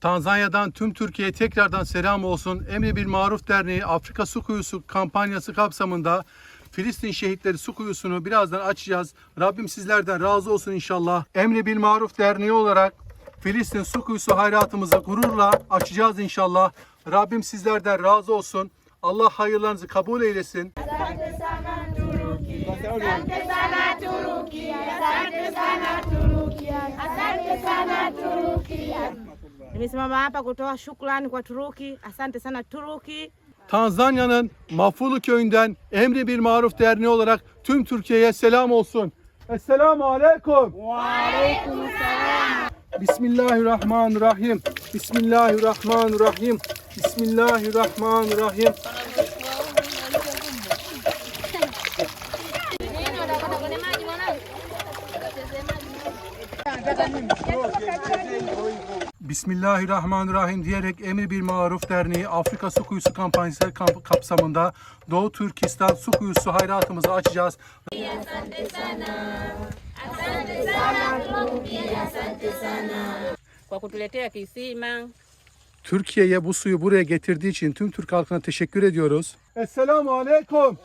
Tanzanya'dan tüm Türkiye'ye tekrardan selam olsun. Emri Bil Maruf Derneği Afrika Su Kuyusu kampanyası kapsamında Filistin Şehitleri Su Kuyusu'nu birazdan açacağız. Rabbim sizlerden razı olsun inşallah. Emri Bil Maruf Derneği olarak Filistin Su Kuyusu hayratımızı gururla açacağız inşallah. Rabbim sizlerden razı olsun. Allah hayırlarınızı kabul eylesin. Nimesimama hapa kutoa shukrani kwa Turuki. Asante sana Turuki. Tanzanya'nın Mafulu köyünden Emri Bil Maruf Derneği olarak tüm Türkiye'ye selam olsun. Esselamu Aleyküm. Bismillahirrahmanirrahim. Bismillahirrahmanirrahim. Bismillahirrahmanirrahim. Bismillahirrahmanirrahim diyerek Emir Bir Maruf Derneği Afrika Su Kuyusu kampanyası kamp- kapsamında Doğu Türkistan Su Kuyusu hayratımızı açacağız. Kwa kutuletea kisima. Türkiye'ye bu suyu buraya getirdiği için tüm Türk halkına teşekkür ediyoruz. Esselamu Aleyküm.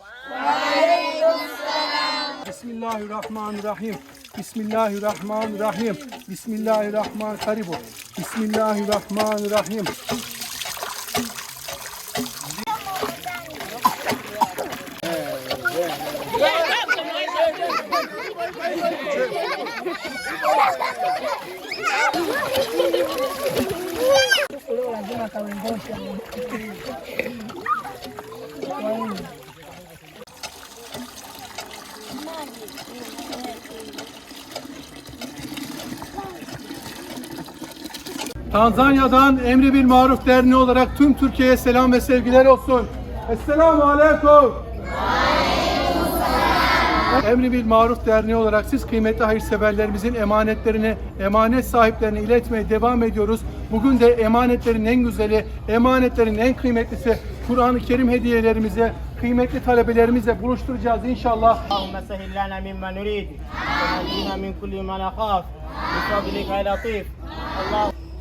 Bismillahirrahmanirrahim. Bismillahirrahmanirrahim. Bismillahirrahman karibu. Bismillahirrahmanirrahim. Tanzanya'dan Emri Bil Maruf Derneği olarak tüm Türkiye'ye selam ve sevgiler olsun. Esselamu Aleyküm. Emri Bil Maruf Derneği olarak siz kıymetli hayırseverlerimizin emanetlerini emanet sahiplerine iletmeye devam ediyoruz. Bugün de emanetlerin en güzeli, emanetlerin en kıymetlisi Kur'an-ı Kerim hediyelerimize kıymetli talebelerimizle buluşturacağız inşallah. Allahümme sehillana mimma nurid. Amin. min kulli ma nakhaf. Bi fadlika. Allah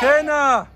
Kena!